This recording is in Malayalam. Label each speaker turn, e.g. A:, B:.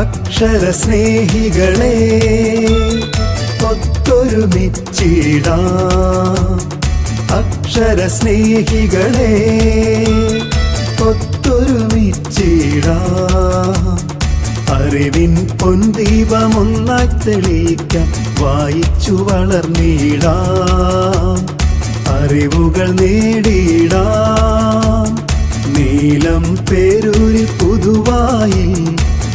A: അക്ഷര സ്നേഹികളെ ഒത്തൊരുമിച്ചിടാ അക്ഷര സ്നേഹികളെ ഒത്തൊരുമിച്ചിടാ അറിവിൻ പൊൻദീപമൊന്നായി തെളിയിക്കാം വായിച്ചു വളർന്നിടാം. അറിവുകൾ നേടിയിടാം. നീലം പേരൂരി പുതുവായി